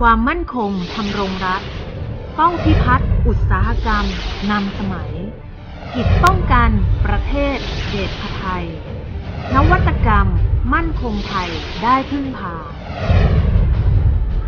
ความมั่นคงทำรงรัฐป้องพิพัฒน์อุตสาหกรรมนำสมัย กิจป้องกันประเทศเดชพไทย นวัตกรรมมั่นคงไทยได้พึ่งพา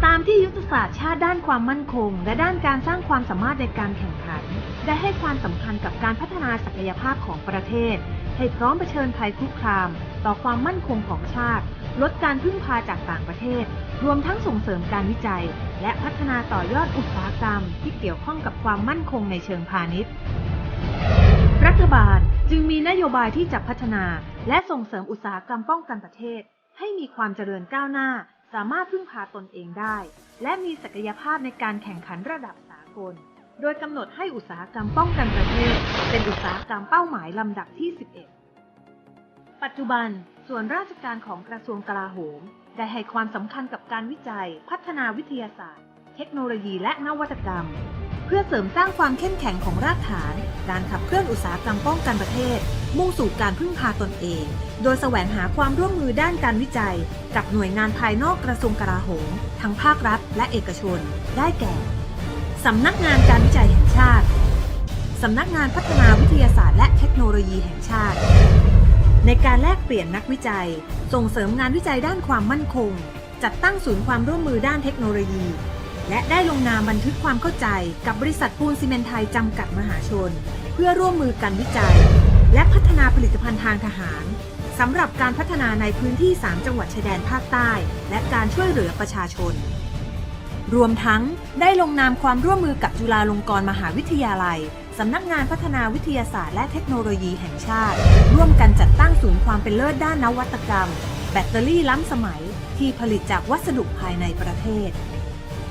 ตามที่ยุทธศาสตร์ชาติด้านความมั่นคง และด้านการสร้างความสามารถในการแข่งขัน ได้ให้ความสำคัญกับการพัฒนาศักยภาพของประเทศ ให้พร้อมเผชิญภัยคุกคาม ต่อความมั่นคงของชาติ ลดการพึ่งพาจากต่างประเทศ รวมทั้งส่งเสริมการวิจัย และพัฒนาต่อยอดอุตสาหกรรม ที่เกี่ยวข้องกับความมั่นคงในเชิงพาณิชย์ รัฐบาลจึงมีนโยบายที่จะพัฒนา และส่งเสริมอุตสาหกรรมป้องกันประเทศ ให้มีความเจริญก้าวหน้า สามารถพึ่งพาตนเองได้ และมีศักยภาพในการแข่งขันระดับสากล โดยกำหนดให้อุตสาหกรรมป้องกันประเทศ เป็นอุตสาหกรรมเป้าหมายลำดับที่ 11 ปัจจุบันส่วนราชการของกระทรวงกลาโหม ได้ให้ความสำคัญกับการวิจัย พัฒนาวิทยาศาสตร์ เทคโนโลยีและนวัตกรรม เพื่อเสริมสร้างความเข้มแข็งของรากฐาน การขับเคลื่อนอุตสาหกรรมป้องกันประเทศ มุ่งสู่การพึ่งพาตนเอง โดยแสวงหาความร่วมมือด้านการวิจัย กับหน่วยงานภายนอกกระทรวงกลาโหม ทั้งภาครัฐ และเอกชน ได้แก่สำนักงานการวิจัยแห่งชาติสำนักงานพัฒนาวิทยาศาสตร์และเทคโนโลยีแห่งชาติ ในการแลกเปลี่ยนนักวิจัย ส่งเสริมงานวิจัยด้านความมั่นคง จัดตั้งศูนย์ความร่วมมือด้านเทคโนโลยี และได้ลงนามบันทึกความเข้าใจกับบริษัทปูนซีเมนไทยจำกัดมหาชน เพื่อร่วมมือกันวิจัย และพัฒนาผลิตภัณฑ์ทางทหารสำหรับการพัฒนาในพื้นที่ 3 จังหวัดชายแดนภาคใต้ และการช่วยเหลือประชาชน รวมทั้งได้ลงนามความร่วมมือกับจุฬาลงกรณ์มหาวิทยาลัย สำนักงานพัฒนาวิทยาศาสตร์และเทคโนโลยีแห่งชาติ ร่วมกันจัดตั้งศูนย์ความเป็นเลิศด้านนวัตกรรม แบตเตอรี่ล้ำสมัยที่ผลิตจากวัสดุภายในประเทศ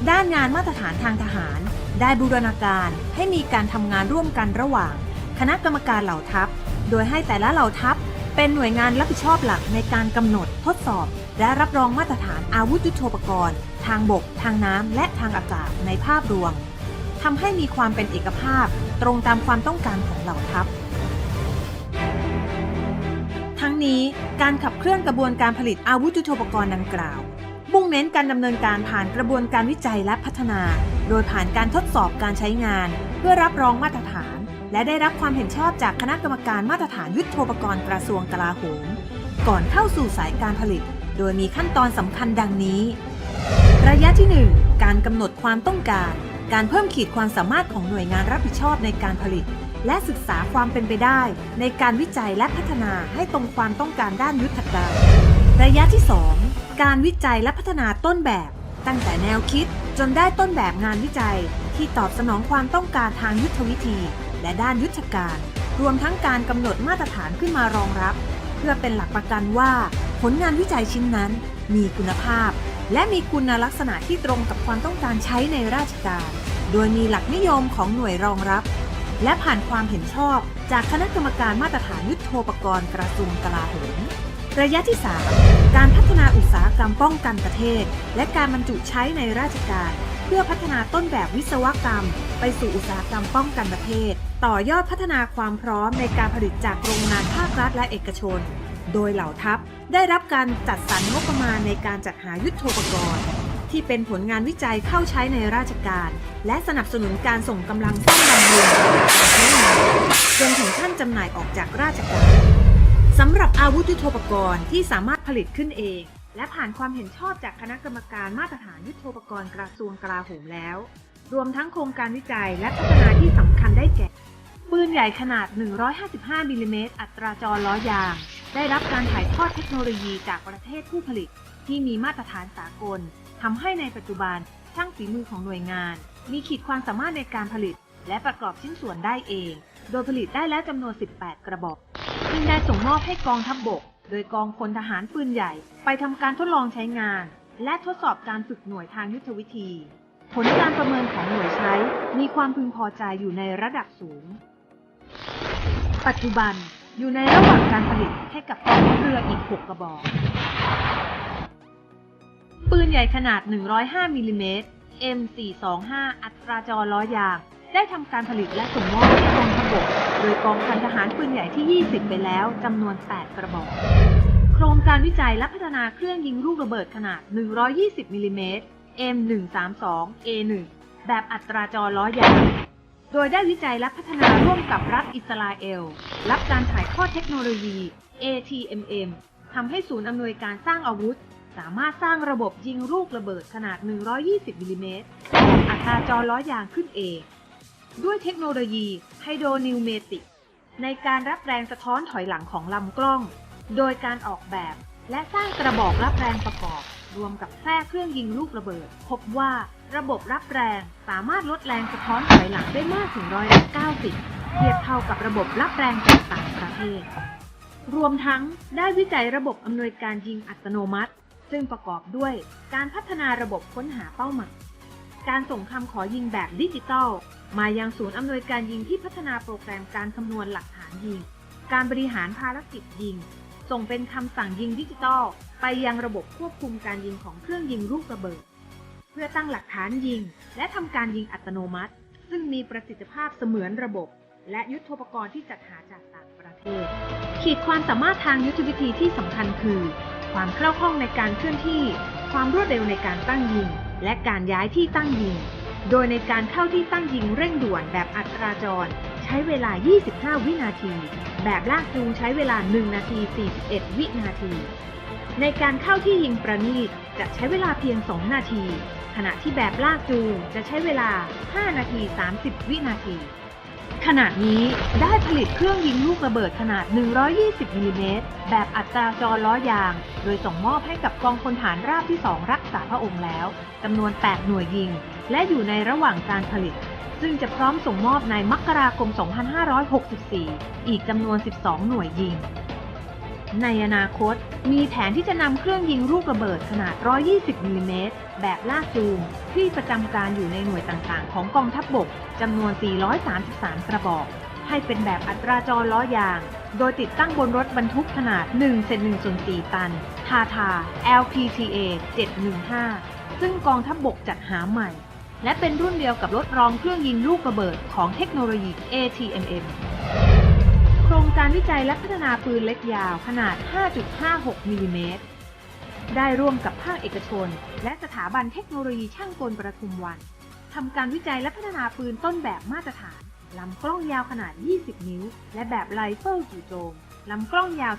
ด้านงานมาตรฐานทางทหาร ได้บูรณาการให้มีการทำงานร่วมกันระหว่าง คณะกรรมการเหล่าทัพ โดยให้แต่ละเหล่าทัพ เป็นหน่วยงานรับผิดชอบหลักในการกำหนดทดสอบ และรับรองมาตรฐานอาวุธยุทโธปกรณ์ ทางบก ทางน้ำและทางอากาศในภาพรวมทำให้มีความเป็นเอกภาพ ตรงตามความต้องการของเหล่าทัพ ทั้งนี้การขับเคลื่อนกระบวนการผลิตอาวุธยุทโธปกรณ์ดังกล่าว มุ่งเน้นการดำเนินการผ่านกระบวนการวิจัยและพัฒนา โดยผ่านการทดสอบการใช้งาน เพื่อรับรองมาตรฐาน และได้รับความเห็นชอบจากคณะกรรมการมาตรฐานยุทโธปกรณ์กระทรวงกลาโหม ก่อนเข้าสู่สายการผลิต โดยมีขั้นตอนสำคัญดังนี้ ระยะที่ 1 การกำหนดความต้องการ การเพิ่มขีดความสามารถของหน่วยงานรับผิดชอบในการผลิต และศึกษาความเป็นไปได้ ในการวิจัยและพัฒนาให้ตรงความต้องการด้านยุทธการระยะที่ 2 การวิจัยและพัฒนาต้นแบบ ตั้งแต่แนวคิดจนได้ต้นแบบงานวิจัย ที่ตอบสนองความต้องการทางยุทธวิธี และด้านยุทธการ รวมทั้งการกำหนดมาตรฐานขึ้นมารองรับ เพื่อเป็นหลักประกันว่า ผลงานวิจัยชิ้นนั้น มีคุณภาพ และมีคุณลักษณะที่ตรงกับความต้องการใช้ในราชการ โดยมีหลักนิยมของหน่วยรองรับ และผ่านความเห็นชอบ จากคณะกรรมการมาตรฐานยุทโธปกรณ์กระทรวงกลาโหมระยะที่ 3 การพัฒนาอุตสาหกรรมป้องกันประเทศ และการบรรจุใช้ในราชการ เพื่อพัฒนาต้นแบบวิศวกรรม ไปสู่อุตสาหกรรมป้องกันประเทศ ต่อยอดพัฒนาความพร้อมในการผลิตจากโรงงานภาครัฐและเอกชน โดยเหล่าทัพได้รับการจัดสรรงบประมาณในการจัดหายุทโธปกรณ์ ที่เป็นผลงานวิจัยเข้าใช้ในราชการ และสนับสนุนการส่งกำลังซ่อมบำรุงการใช้งานจนถึงขั้นจำหน่ายออกจากราชการสำหรับอาวุธยุทโธปกรณ์ที่สามารถผลิตขึ้นเอง และผ่านความเห็นชอบจากคณะกรรมการมาตรฐานยุทโธปกรณ์กระทรวงกลาโหมแล้ว รวมทั้งโครงการวิจัยและพัฒนาที่สำคัญได้แก่ปืนใหญ่ขนาด 155มิลลิเมตรอัตราจรล้อยาง ได้รับการถ่ายทอดเทคโนโลยีจากประเทศผู้ผลิต ที่มีมาตรฐานสากลทำให้ในปัจจุบันช่างฝีมือของหน่วยงาน มีขีดความสามารถในการผลิต และประกอบชิ้นส่วนได้เอง โดยผลิตได้แล้วจำนวน 18 กระบอกซึ่งได้ส่งมอบให้กองทัพบบก โดยกองพลทหารปืนใหญ่ ไปทำการทดลองใช้งาน และทดสอบการฝึกหน่วยทางยุทธวิธี ผลการประเมินของหน่วยใช้ มีความพึงพอใจอยู่ในระดับสูง ปัจจุบัน อยู่ในระหว่างการผลิตให้กับกองทัพเรืออีก 6 กระบอก ปืนใหญ่ขนาด 105มิลลิเมตร M425 อัตราจรล้อยาง ได้ทำการผลิตและส่งมอบให้กองทัพบก โดยกองพันทหารปืนใหญ่ที่ 20 ไปแล้วจำนวน 8 กระบอก โครงการวิจัยและพัฒนาเครื่องยิงลูกระเบิดขนาด 120มิลลิเมตร M132A1 แบบอัตราจรล้อยาง โดยได้วิจัยและพัฒนาร่วมกับรัฐอิสราเอล รับการถ่ายทอดเทคโนโลยี ATMM ทำให้ศูนย์อำนวยการสร้างอาวุธ สามารถสร้างระบบยิงลูกระเบิดขนาด 120มิลลิเมตรอัตราจรล้อยางขึ้นเอง ด้วยเทคโนโลยีไฮโดรนิวเมติก ในการรับแรงสะท้อนถอยหลังของลำกล้อง โดยการออกแบบ และสร้างกระบอกรับแรงประกอบ รวมกับแทรกเครื่องยิงลูกระเบิด พบว่า ระบบรับแรงสามารถลดแรงสะท้อนถอยหลังได้มากถึงร้อยละ90 เทียบเท่ากับระบบรับแรงจากต่างประเทศ รวมทั้งได้วิจัยระบบอำนวยการยิงอัตโนมัติ ซึ่งประกอบด้วยการพัฒนาระบบค้นหาเป้าหมายการส่งคำขอยิงแบบดิจิตอลมายังศูนย์อำนวยการยิงที่พัฒนาโปรแกรมการคำนวณหลักฐานยิง การบริหารภารกิจยิง ส่งเป็นคำสั่งยิงดิจิตอลไปยังระบบควบคุมการยิงของเครื่องยิงลูกระเบิด เพื่อตั้งหลักฐานยิง และทำการยิงอัตโนมัติ ซึ่งมีประสิทธิภาพเสมือนระบบ และยุทธปกรณ์ที่จัดหาจากต่างประเทศ ขีดความสามารถทางยุทธวิธีที่สำคัญคือ ความคล่องคล่องในการเคลื่อนที่ ความรวดเร็วในการตั้งยิง และการย้ายที่ตั้งยิง โดยในการเข้าที่ตั้งยิงเร่งด่วนแบบอัตราจร ใช้เวลา 25 วินาที แบบลากจูงใช้เวลา 1 นาที 41 วินาที ในการเข้าที่ยิงประณีตจะใช้เวลาเพียง 2 นาที ขณะที่แบบลากจูงจะใช้เวลา 5 นาที 30 วินาที ขณะนี้ได้ผลิตเครื่องยิงลูกระเบิดขนาด 120มิลลิเมตรแบบอัตราจรล้อยาง โดยส่งมอบให้กับกองพลฐานราบที่ 2 รักษาพระองค์แล้วจำนวน 8 หน่วยยิง และอยู่ในระหว่างการผลิต ซึ่งจะพร้อมส่งมอบในมกราคม 2564 อีกจำนวน 12 หน่วยยิง ในอนาคต มีแผนที่จะนำเครื่องยิงลูกระเบิดขนาด 120 มิลลิเมตร แบบลากจูง ที่ประจำการอยู่ในหน่วยต่างๆ ของกองทัพบบกจำนวน 433 กระบอก ให้เป็นแบบอัตราจรล้อยาง โดยติดตั้งบนรถบรรทุกขนาด1เซน1ส่วน4ตัน ทาทา LPTA 715 ซึ่งกองทัพบบกจัดหาใหม่ และเป็นรุ่นเดียวกับรถรองเครื่องยิงลูกระเบิดของเทคโนโลยี ATMM ครงการวิจัยและพัฒนาปืนเล็กยาวขนาด 5.56 มิลลิเมตร ได้ร่วมกับภาคเอกชน และสถาบันเทคโนโลยีช่างกลประทุมวันทำการวิจัยและพัฒนาปืนต้นแบบมาตรฐานลำกล้องยาวขนาด 20 นิ้ว และแบบไรเฟิลจู่โจมลำกล้องยาว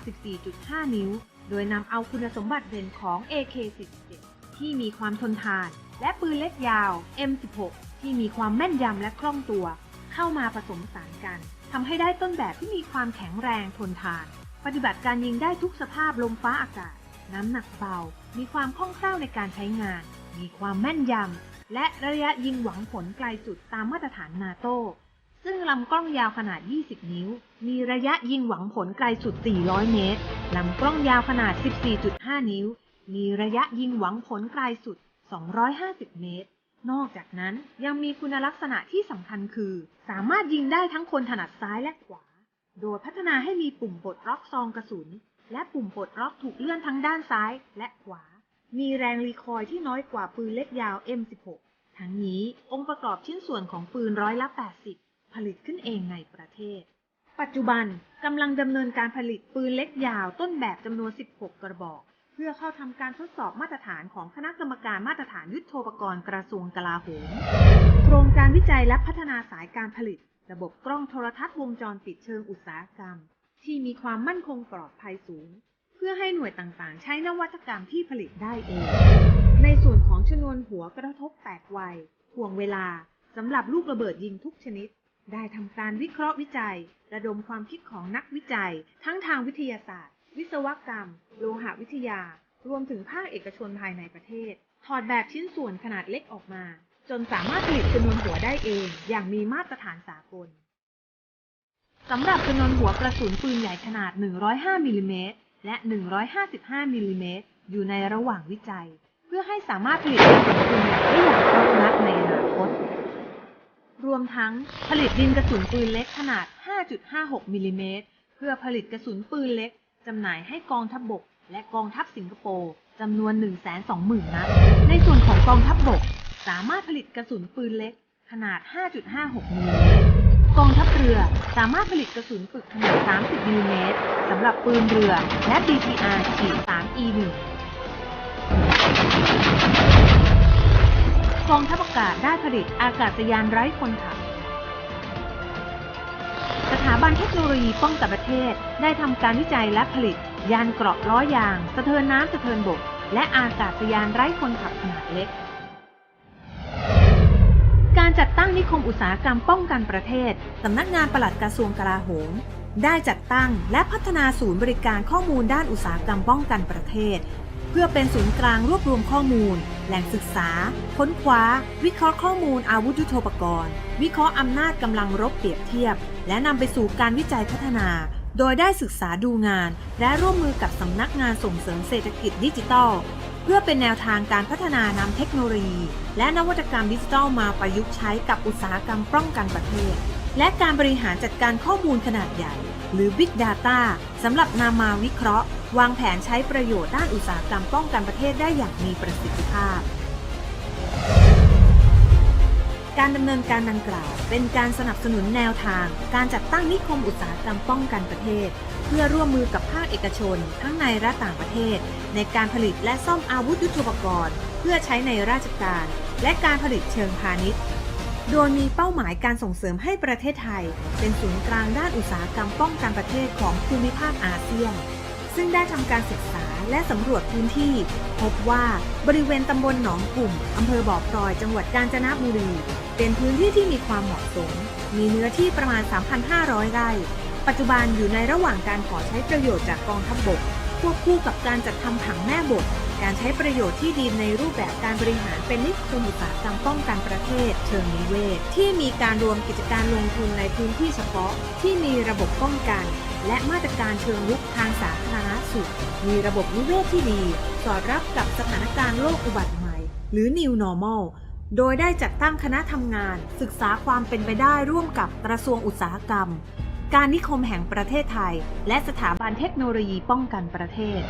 14.5 นิ้ว โดยนำเอาคุณสมบัติเด่นของ AK-47 ที่มีความทนทาน และปืนเล็กยาว M16 ที่มีความแม่นยำและคล่องตัว เข้ามาผสมผสานกัน ทำให้ได้ต้นแบบที่มีความแข็งแรงทนทาน ปฏิบัติการยิงได้ทุกสภาพลมฟ้าอากาศ น้ำหนักเบา มีความคล่องแคล่วในการใช้งาน มีความแม่นยำ และระยะยิงหวังผลไกลสุดตามมาตรฐานนาโต้ ซึ่งลำกล้องยาวขนาด 20 นิ้ว มีระยะยิงหวังผลไกลสุด 400 เมตร ลำกล้องยาวขนาด 14.5 นิ้ว มีระยะยิงหวังผลไกลสุด 250 เมตร นอกจากนั้นยังมีคุณลักษณะที่สำคัญคือ สามารถยิงได้ทั้งคนถนัดซ้ายและขวา โดยพัฒนาให้มีปุ่มปลดล็อกซองกระสุน และปุ่มปลดล็อกถูกเลื่อนทั้งด้านซ้ายและขวา มีแรงรีคอยล์ที่น้อยกว่าปืนเล็กยาว M16 ทั้งนี้องค์ประกอบชิ้นส่วนของปืนร้อยละ 80 ผลิตขึ้นเองในประเทศ ปัจจุบันกำลังดำเนินการผลิตปืนเล็กยาวต้นแบบจำนวน 16 กระบอก เพื่อเข้าทำการทดสอบมาตรฐานของคณะกรรมการมาตรฐานยุทโธปกรณ์กระทรวงกลาโหมโครงการวิจัยและพัฒนาสายการผลิต ระบบกล้องโทรทัศน์วงจรปิดเชิงอุตสาหกรรม ที่มีความมั่นคงปลอดภัยสูง เพื่อให้หน่วยต่างๆ ใช้นวัตกรรมที่ผลิตได้เอง ในส่วนของชนวนหัวกระทบแตกไวห่วงเวลาสำหรับลูกระเบิดยิงทุกชนิด ได้ทำการวิเคราะห์วิจัย ระดมความคิดของนักวิจัย ทั้งทางวิทยาศาสตร์ วิศวกรรม โลหะวิทยา รวมถึงภาคเอกชนภายในประเทศ ถอดแบบชิ้นส่วนขนาดเล็กออกมา จนสามารถผลิตชนวนหัวได้เอง อย่างมีมาตรฐานสากลสำหรับชนวนหัวกระสุนปืนใหญ่ขนาด 105มิลลิเมตรและ 155มิลลิเมตรอยู่ในระหว่างวิจัย เพื่อให้สามารถผลิตกระสุนปืนใหญ่ได้อย่างครบนัดในอนาคต รวมทั้งผลิตดินกระสุนปืนเล็กขนาด 5.56มิลลิเมตรเพื่อผลิตกระสุนปืนเล็ก จำหน่ายให้กองทัพบบกและกองทัพสิงคโปร์จำนวน 120,000 นัด ในส่วนของกองทัพบบก สามารถผลิตกระสุนปืนเล็ก ขนาด 5.56 มิลลิเมตร กองทัพเรือสามารถผลิตกระสุนปึกขนาด 30 มิลลิเมตรสำหรับปืนเรือ และ BTR ขีด 3E1 กองทัพอากาศได้ผลิตอากาศยานไร้คนขับ สถาบันเทคโนโลยีป้องกันประเทศ ได้ทำการวิจัยและผลิต ยานเกราะล้อยาง สะเทินน้ำสะเทินบก และอากาศยานไร้คนขับขนาดเล็ก การจัดตั้งนิคมอุตสาหกรรมป้องกันประเทศ สำนักงานปลัดกระทรวงกลาโหมได้จัดตั้งและพัฒนาศูนย์บริการข้อมูลด้านอุตสาหกรรมป้องกันประเทศ เพื่อเป็นศูนย์กลางรวบรวมข้อมูล แหล่งศึกษา ค้นคว้า วิเคราะห์ข้อมูลอาวุธยุทโธปกรณ์ วิเคราะห์อำนาจกำลังรบเปรียบเทียบ และนำไปสู่การวิจัยพัฒนา โดยได้ศึกษาดูงาน และร่วมมือกับสำนักงานส่งเสริมเศรษฐกิจดิจิทัล เพื่อเป็นแนวทางการพัฒนานำเทคโนโลยี และนวัตกรรมดิจิทัลมาประยุกต์ใช้กับอุตสาหกรรมป้องกันประเทศ และการบริหารจัดการข้อมูลขนาดใหญ่ หรือ Big Data สำหรับนำมาวิเคราะห์ วางแผนใช้ประโยชน์ด้านอุตสาหกรรมป้องกันประเทศได้อย่างมีประสิทธิภาพ การดำเนินการดังกล่าว เป็นการสนับสนุนแนวทาง การจัดตั้งนิคมอุตสาหกรรมป้องกันประเทศ เพื่อร่วมมือกับภาคเอกชน ทั้งในและต่างประเทศ ในการผลิตและซ่อมอาวุธยุทโธปกรณ์ เพื่อใช้ในราชการ และการผลิตเชิงพาณิชย์โดยมีเป้าหมายการส่งเสริมให้ประเทศไทย เป็นศูนย์กลางด้านอุตสาหกรรมป้องกันประเทศของภูมิภาคอาเซียน ซึ่งได้ทำการศึกษาและสำรวจพื้นที่ พบว่าบริเวณตำบลหนองกลุ่มอำเภอบ่อพลอยจังหวัดกาญจนบุรี เป็นพื้นที่ที่มีความเหมาะสม มีเนื้อที่ประมาณ 3,500 ไร่ ปัจจุบันอยู่ในระหว่างการขอใช้ประโยชน์จากกองทัพบกควบคู่กับการจัดทำผังแม่บท การใช้ประโยชน์ที่ดินในรูปแบบการบริหารเป็นนิคมอุตสาหกรรมป้องกันประเทศ เชิงนิเวศ ที่มีการรวมกิจการลงทุนในพื้นที่เฉพาะ ที่มีระบบป้องกัน และมาตรการเชิงรุกทางสาธารณสุข มีระบบนิเวศที่ดี สอดรับกับสถานการณ์โลกอุบัติใหม่ หรือ New Normal โดยได้จัดตั้งคณะทำงาน ศึกษาความเป็นไปได้ร่วมกับกระทรวงอุตสาหกรรม การนิคมแห่งประเทศไทย และสถาบันเทคโนโลยีป้องกันประเทศ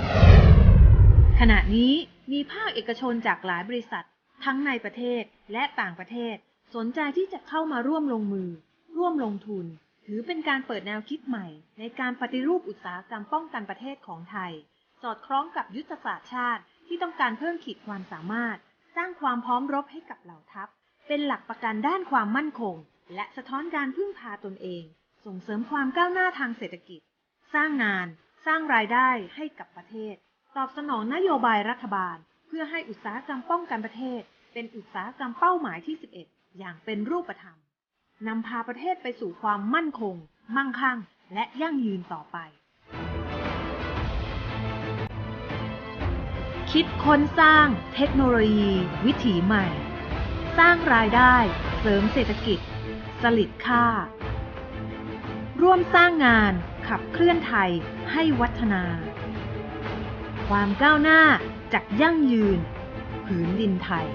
ขณะนี้มีภาคเอกชนจากหลายบริษัท ทั้งในประเทศและต่างประเทศ สนใจที่จะเข้ามาร่วมลงมือ ร่วมลงทุน ถือเป็นการเปิดแนวคิดใหม่ ในการปฏิรูปอุตสาหกรรมป้องกันประเทศของไทย สอดคล้องกับยุทธศาสตร์ชาติที่ต้องการเพิ่มขีดความสามารถ สร้างความพร้อมรบให้กับเหล่าทัพ เป็นหลักประกันด้านความมั่นคง และสะท้อนการพึ่งพาตนเอง ส่งเสริมความก้าวหน้าทางเศรษฐกิจ สร้างงาน สร้างรายได้ให้กับประเทศ ตอบสนองนโยบายรัฐบาล เพื่อให้อุตสาหกรรมป้องกันประเทศ เป็นอุตสาหกรรมเป้าหมายที่ 11 อย่างเป็นรูปธรรมนำพาประเทศไปสู่ความมั่นคง มั่งคั่ง และยั่งยืนต่อไป คิดค้นสร้างเทคโนโลยี วิถีใหม่ สร้างรายได้ เสริมเศรษฐกิจ สลิดค่า ร่วมสร้างงานขับเคลื่อนไทยให้วัฒนา ความก้าวหน้าจากยั่งยืน ผืนดินไทย